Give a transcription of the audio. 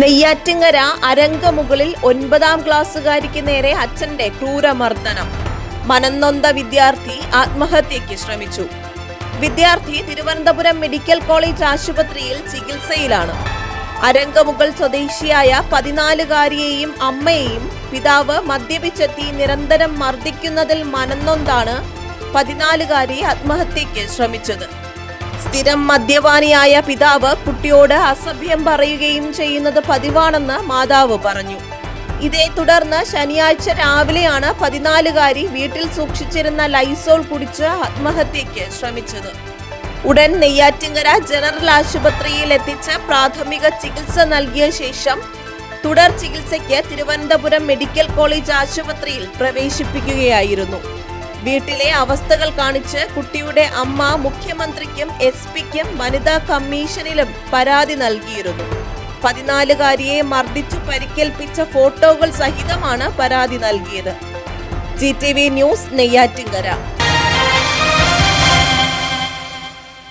നെയ്യാറ്റിങ്ങര അരങ്കമുകളിൽ ഒൻപതാം ക്ലാസ്സുകാരിക്ക് നേരെ അച്ഛന്റെ ക്രൂരമർദ്ദനം. മനന്നൊന്ത വിദ്യാർത്ഥി ആത്മഹത്യയ്ക്ക് ശ്രമിച്ചു. വിദ്യാർത്ഥി തിരുവനന്തപുരം മെഡിക്കൽ കോളേജ് ആശുപത്രിയിൽ ചികിത്സയിലാണ്. അരങ്കമുകൾ സ്വദേശിയായ പതിനാലുകാരിയെയും അമ്മയെയും പിതാവ് മദ്യപിച്ചെത്തി നിരന്തരം മർദ്ദിക്കുന്നതിൽ മനന്നൊന്താണ് പതിനാലുകാരി ആത്മഹത്യയ്ക്ക് ശ്രമിച്ചത്. സ്ഥിരം മദ്യപാനിയായ പിതാവ് കുട്ടിയോട് അസഭ്യം പറയുകയും ചെയ്യുന്നത് പതിവാണെന്ന് മാതാവ് പറഞ്ഞു. ഇതേ തുടർന്ന് ശനിയാഴ്ച രാവിലെയാണ് പതിനാലുകാരി വീട്ടിൽ സൂക്ഷിച്ചിരുന്ന ലൈസോൾ കുടിച്ച് ആത്മഹത്യയ്ക്ക് ശ്രമിച്ചത്. ഉടൻ നെയ്യാറ്റിങ്കര ജനറൽ ആശുപത്രിയിൽ എത്തിച്ച് പ്രാഥമിക ചികിത്സ നൽകിയ ശേഷം തുടർ ചികിത്സയ്ക്ക് തിരുവനന്തപുരം മെഡിക്കൽ കോളേജ് ആശുപത്രിയിൽ പ്രവേശിപ്പിക്കുകയായിരുന്നു. വീട്ടിലെ അവസ്ഥകൾ കാണിച്ച് കുട്ടിയുടെ അമ്മ മുഖ്യമന്ത്രിക്കും എസ് പിക്കും വനിതാ കമ്മീഷനിലും പരാതി നൽകിയിരുന്നു. പതിനാലുകാരിയെ മർദ്ദിച്ചു പരിക്കേൽപ്പിച്ച ഫോട്ടോകൾ സഹിതമാണ് പരാതി നൽകിയത്. G T V news Neyyattinkara